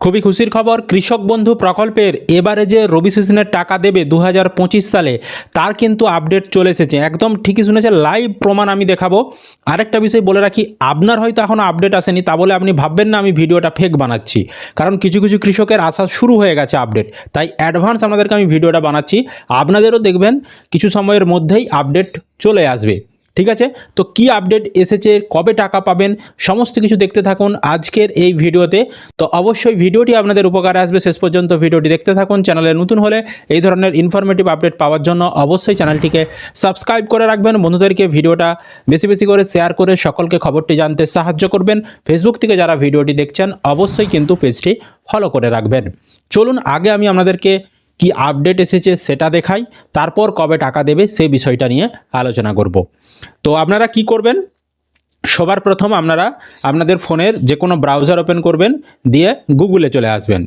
খুবই খুশির খবর, কৃষক বন্ধু প্রকল্পের এবারে যে রবি সিজনের টাকা দেবে দু হাজার পঁচিশ সালে, তার কিন্তু আপডেট চলে এসেছে। একদম ঠিকই শুনেছে লাইভ প্রমাণ আমি দেখাবো। আরেকটা বিষয় বলে রাখি, আপনার হয়তো এখনও আপডেট আসেনি, তা বলে আপনি ভাববেন না, আমি ভিডিওটা ফেক বানাচ্ছি। কারণ কিছু কিছু কৃষকের আসা শুরু হয়ে গেছে আপডেট, তাই অ্যাডভান্স আপনাদেরকে আমি ভিডিওটা বানাচ্ছি। আপনাদেরও দেখবেন, কিছু সময়ের মধ্যেই আপডেট চলে আসবে। ঠিক আছে? তো কি আপডেট এসেছে? কবে টাকা পাবেন? সমস্ত কিছু দেখতে থাকুন আজকের এই ভিডিওতে। তো অবশ্যই ভিডিওটি আপনাদের উপকারে আসবে। শেষ পর্যন্ত ভিডিওটি দেখতে থাকুন। চ্যানেলে নতুন হলে এই ধরনের ইনফরমেটিভ আপডেট পাওয়ার জন্য অবশ্যই চ্যানেলটিকে সাবস্ক্রাইব করে রাখবেন। বন্ধুদেরকে ভিডিওটা বেশি বেশি করে শেয়ার করে সকলকে খবরটি জানতে সাহায্য করবেন। ফেসবুক থেকে যারা ভিডিওটি দেখছেন, অবশ্যই কিন্তু পেজটি ফলো করে রাখবেন। চলুন, আগে আমি আপনাদেরকে কি আপডেট এসেছে সেটা দেখাই, তারপর কবে টাকা দেবে সে বিষয়টা নিয়ে আলোচনা করব। তো আপনারা কি করবেন? সবার প্রথম আপনারা আপনাদের ফোনের যে কোনো ব্রাউজার ওপেন করবেন, দিয়ে গুগলে চলে আসবেন।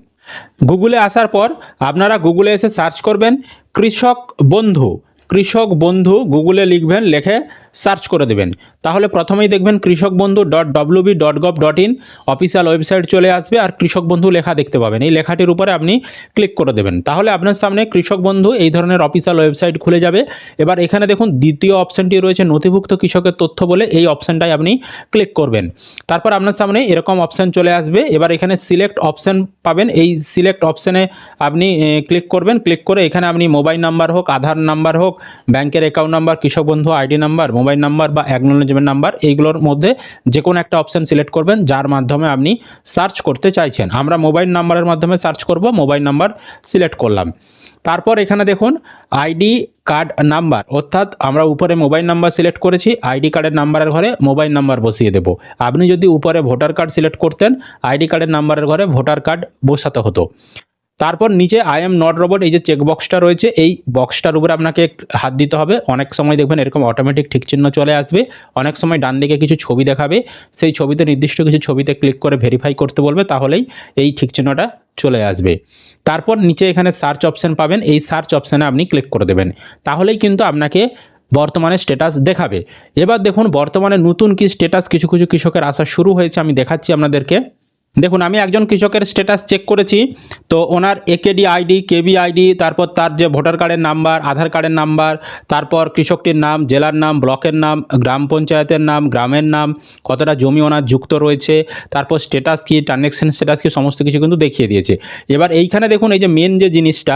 গুগলে আসার পর আপনারা গুগলে এসে সার্চ করবেন, কৃষক বন্ধু। কৃষক বন্ধু গুগলে লিখবেন, লিখে সার্চ করে দেবেন। তাহলে প্রথমেই দেখবেন Krishak Bandhu dot WB dot gov dot in official website চলে আসবে আর কৃষক বন্ধু লেখা দেখতে পাবেন। এই লেখাটির উপরে আপনি ক্লিক করে দেবেন। তাহলে আপনার সামনে কৃষক বন্ধু এই ধরনের অফিসিয়াল ওয়েবসাইট খুলে যাবে। এবার এখানে দেখুন দ্বিতীয় অপশানটি রয়েছে নথিভুক্ত কৃষকের তথ্য বলে। এই অপশানটাই আপনি ক্লিক করবেন। তারপর আপনার সামনে এরকম অপশান চলে আসবে। এবার এখানে সিলেক্ট অপশান পাবেন। এই সিলেক্ট অপশানে আপনি ক্লিক করবেন। ক্লিক করে এখানে আপনি মোবাইল নাম্বার হোক, আধার নাম্বার হোক, ব্যাংকের account number Krishak Bandhu ID number mobile number বা অ্যাকনোলেজমেন্ট নাম্বার, এইগুলোর মধ্যে যে কোনো একটা অপশান সিলেক্ট করবেন, যার মাধ্যমে আপনি সার্চ করতে চাইছেন। আমরা মোবাইল নাম্বারের মাধ্যমে সার্চ করব, মোবাইল নাম্বার সিলেক্ট করলাম। তারপর এখানে দেখুন, আইডি কার্ড নাম্বার, অর্থাৎ আমরা উপরে মোবাইল নাম্বার সিলেক্ট করেছি, আইডি কার্ডের নাম্বারের ঘরে মোবাইল নাম্বার বসিয়ে দেব। আপনি যদি উপরে ভোটার কার্ড সিলেক্ট করতেন, আইডি কার্ডের নাম্বারের ঘরে ভোটার কার্ড বসাতে হতো। তারপর নিচে আই এম নট রোবট এই যে চেক বক্সটা রয়েছে, এই বক্সটার উপরে আপনাকে হাত দিতে হবে। অনেক সময় দেখবেন এরকম অটোমেটিক ঠিক চিহ্ন চলে আসবে। অনেক সময় ডান দিকে কিছু ছবি দেখাবে। সেই ছবিতে, নির্দিষ্ট কিছু ছবিতে ক্লিক করে ভেরিফাই করতে বলবে, তাহলেই এই ঠিক চিহ্নটা চলে আসবে। তারপর নিচে এখানে সার্চ অপশান পাবেন। এই সার্চ অপশানে আপনি ক্লিক করে দেবেন। তাহলেই কিন্তু আপনাকে বর্তমানে স্ট্যাটাস দেখাবে। এবার দেখুন, বর্তমানে নতুন কি স্ট্যাটাস কিছু কিছু কৃষকের আসা শুরু হয়েছে। আমি দেখাচ্ছি আপনাদেরকে। দেখুন, আমি একজন কৃষকের স্ট্যাটাস চেক করেছি, তো ওনার একেডি আইডি কেবি আইডি তারপর তার যে ভোটার কার্ডের নাম্বার আধার কার্ডের নাম্বার তারপর কৃষকটির নাম, জেলার নাম, ব্লকের নাম, গ্রাম পঞ্চায়েতের নাম, গ্রামের নাম, কতটা জমি ওনার যুক্ত রয়েছে, তারপর স্ট্যাটাস কি ট্রানজ্যাকশন স্ট্যাটাস কি, সমস্ত কিছু কিন্তু দেখিয়ে দিয়েছে। এবার এইখানে দেখুন, এই যে মেন যে জিনিসটা,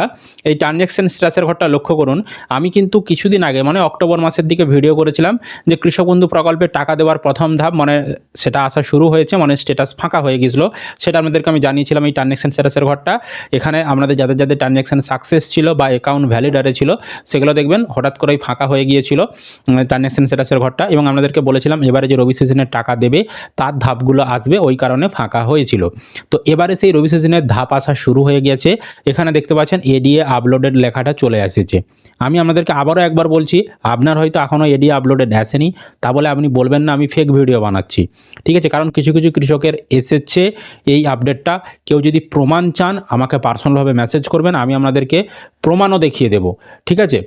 এই ট্রানজ্যাকশন স্ট্যাটাসের ঘরটা লক্ষ্য করুন, আমি কিন্তু কিছুদিন আগে মানে অক্টোবর মাসের দিকে ভিডিও করেছিলাম যে কৃষক বন্ধু প্রকল্পে টাকা দেওয়ার প্রথম ধাপ মানে সেটা আসা শুরু হয়েছে মানে স্ট্যাটাস ফাঁকা হয়ে গিয়েছিল। সেটা আপনাদেরকে আমি জানিয়েছিলাম এই ট্রানজ্যাকশন স্ট্যাটাসের ঘরটা। এখানে আপনাদের যাদের যাদের ট্রানজ্যাকশন সাকসেস ছিল বা অ্যাকাউন্ট ভ্যালিডারে ছিল, সেগুলো দেখবেন, হঠাৎ করেই ফাঁকা হয়ে গিয়েছিল ট্রানজ্যাকশন স্ট্যাটাসের ঘরটা এবং আপনাদেরকে বলেছিলাম, এবারে যে রবি সিজনের টাকা দেবে, তার ধাপগুলো আসবে, ওই কারণে ফাঁকা হয়েছিল। তো এবারে সেই রবি সিজনের ধাপ আসা শুরু হয়ে গেছে এখানে দেখতে পাচ্ছেন এডিএ আপলোডেড লেখাটা চলে এসেছে। আমি আপনাদেরকে আবারও একবার বলছি, আপনার হয়তো এখনও এডিএ আপলোডেড আসেনি, তা বলে আপনি বলবেন না, আমি ফেক ভিডিও বানাচ্ছি। ঠিক আছে, কারণ কিছু কিছু কৃষকের এসেছে এই আপডেটটা কেউ যদি প্রমাণ চান, আমাকে পার্সোনালভাবে মেসেজ করবেন, আমি আপনাদেরকে প্রমাণও দেখিয়ে দেব। ঠিক আছে?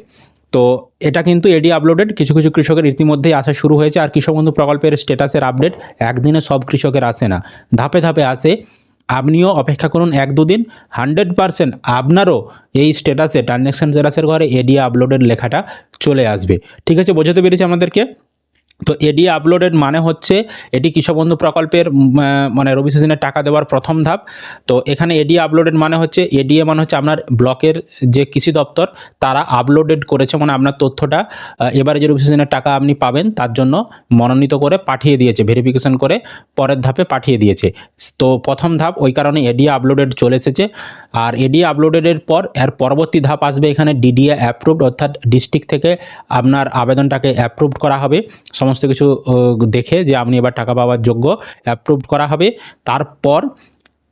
তো এটা কিন্তু এডি আপলোডেড কিছু কিছু কৃষকের ইতিমধ্যেই আসা শুরু হয়েছে। আর কৃষক বন্ধু প্রকল্পের স্ট্যাটাসের আপডেট একদিনে সব কৃষকের আসে না। ধাপে ধাপে আসে। আপনিও অপেক্ষা করুন এক, দুদিন। হান্ড্রেড পারসেন্ট আপনারও এই স্ট্যাটাসে ট্রানজ্যাকশন স্ট্যাটাসের ঘরে এডিয়া আপলোডেড লেখাটা চলে আসবে। ঠিক আছে? বোঝাতে পেরেছি আমাদেরকে তো এডি আপলোডেড মানে হচ্ছে এটি কৃষকবন্ধু প্রকল্পের মানে রবি সিজনের টাকা দেওয়ার প্রথম ধাপ। তো এখানে এডি আপলোডেড মানে হচ্ছে এডিএ মানে হচ্ছে আপনার ব্লকের যে কৃষি দপ্তর, তারা আপলোডেড করেছে মানে আপনার তথ্যটা। এবারে যে রবি সিজনের টাকা আপনি পাবেন, তার জন্য মনোনীত করে পাঠিয়ে দিয়েছে ভেরিফিকেশন করে পরের ধাপে পাঠিয়ে দিয়েছে। তো প্রথম ধাপ ওই কারণে এডিএ আপলোডেড চলে এসেছে। আর এডিএ আপলোডেডের পর, এর পরবর্তী ধাপ আসবে এখানে ডিডিএ অ্যাপ্রুভড অর্থাৎ ডিস্ট্রিক্ট থেকে আপনার আবেদনটাকে অ্যাপ্রুভড করা হবে। সমস্ত কিছু দেখে যে আপনি এবার টাকা পাওয়ার যোগ্য অ্যাপ্রুভ করা হবে। তারপর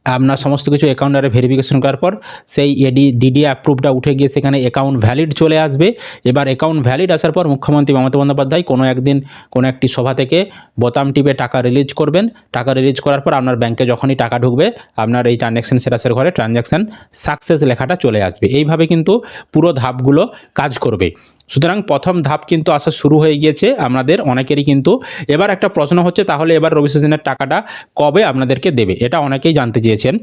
আপনার সমস্ত কিছু অ্যাকাউন্টারে ভেরিফিকেশন করার পর সেই এডি ডিডি অ্যাপ্রুভটা উঠে গিয়ে সেখানে অ্যাকাউন্ট ভ্যালিড চলে আসবে। এবার অ্যাকাউন্ট ভ্যালিড আসার পর মুখ্যমন্ত্রী মমতা বন্দ্যোপাধ্যায় কোনো একদিন কোনো একটি সভা থেকে বোতাম টিপে টাকা রিলিজ করবেন। টাকা রিলিজ করার পর আপনার ব্যাংকে যখনই টাকা ঢুকবে, আপনার এই ট্রানজ্যাকশন স্ট্যাটাসের ঘরে ট্রানজ্যাকশন সাকসেস লেখাটা চলে আসবে। এইভাবে কিন্তু পুরো ধাপগুলো কাজ করবে। সুতরাং প্রথম ধাপ কিন্তু আসা শুরু হয়ে গিয়েছে আপনাদের অনেকেরই কিন্তু। এবার একটা প্রশ্ন হচ্ছে, তাহলে এবার রবি সিজনের টাকাটা কবে আপনাদেরকে দেবে? এটা অনেকেই জানতে চেয়েছেন।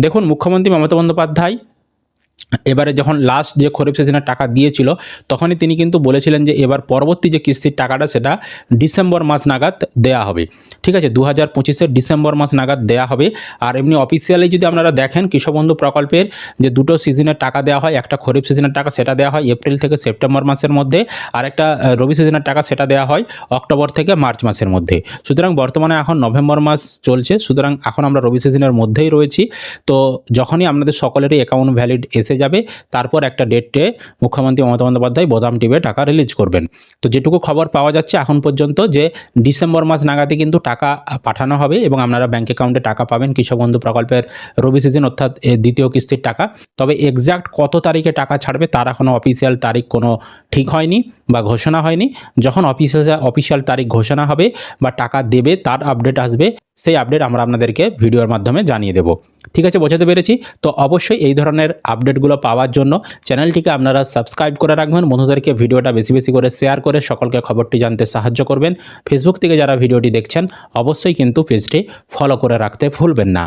দেখুন, মুখ্যমন্ত্রী মমতা বন্দ্যোপাধ্যায় এবারে যখন লাস্ট যে খরিফ সিজনের টাকা দিয়েছিল, তখনই তিনি কিন্তু বলেছিলেন যে এবার পরবর্তী যে কিস্তির টাকাটা সেটা ডিসেম্বর মাস নাগাদ দেয়া হবে। ঠিক আছে দু হাজার পঁচিশের ডিসেম্বর মাস নাগাদ দেয়া হবে। আর এমনি অফিসিয়ালি যদি আপনারা দেখেন কৃষক বন্ধু প্রকল্পের যে দুটো সিজনের টাকা দেওয়া হয়, একটা খরিফ সিজনের টাকা সেটা দেওয়া হয় এপ্রিল থেকে সেপ্টেম্বর মাসের মধ্যে, আর একটা রবি সিজনের টাকা সেটা দেওয়া হয় অক্টোবর থেকে মার্চ মাসের মধ্যে। সুতরাং বর্তমানে এখন নভেম্বর মাস চলছে, সুতরাং এখন আমরা রবি সিজনের মধ্যেই রয়েছি। তো যখনই আপনাদের সকলেরই অ্যাকাউন্ট ভ্যালিড এসে যাবে। তারপর একটা ডেটে মুখ্যমন্ত্রী মমতা বন্দ্যোপাধ্যায় বোদাম টিপে টাকা রিলিজ করবেন। তো যেটুকু খবর পাওয়া যাচ্ছে এখন পর্যন্ত যে ডিসেম্বর মাস নাগাদে কিন্তু টাকা পাঠানো হবে এবং আপনারা ব্যাঙ্ক অ্যাকাউন্টে টাকা পাবেন কৃষক বন্ধু প্রকল্পের রবি সিজন অর্থাৎ দ্বিতীয় কিস্তির টাকা। তবে এক্সাক্ট কত তারিখে টাকা ছাড়বে তার এখনও অফিসিয়াল তারিখ কোনো ঠিক হয়নি বা ঘোষণা হয়নি, যখন অফিসিয়াল অফিসিয়াল তারিখ ঘোষণা হবে বা টাকা দেবে, তার আপডেট আসবে, সেই আপডেট আমরা আপনাদেরকে ভিডিওর মাধ্যমে জানিয়ে দেব। ঠিক আছে, বোঝাতে পেরেছি? তো অবশ্যই এই ধরনের আপডেটগুলো পাওয়ার জন্য চ্যানেলটিকে আপনারা সাবস্ক্রাইব করে রাখবেন, বন্ধুদেরকে ভিডিওটা বেশি বেশি করে শেয়ার করে সকলকে খবরটি জানতে সাহায্য করবেন। ফেসবুক থেকে যারা ভিডিওটি দেখছেন, অবশ্যই কিন্তু পেজটি ফলো করে রাখতে ভুলবেন না।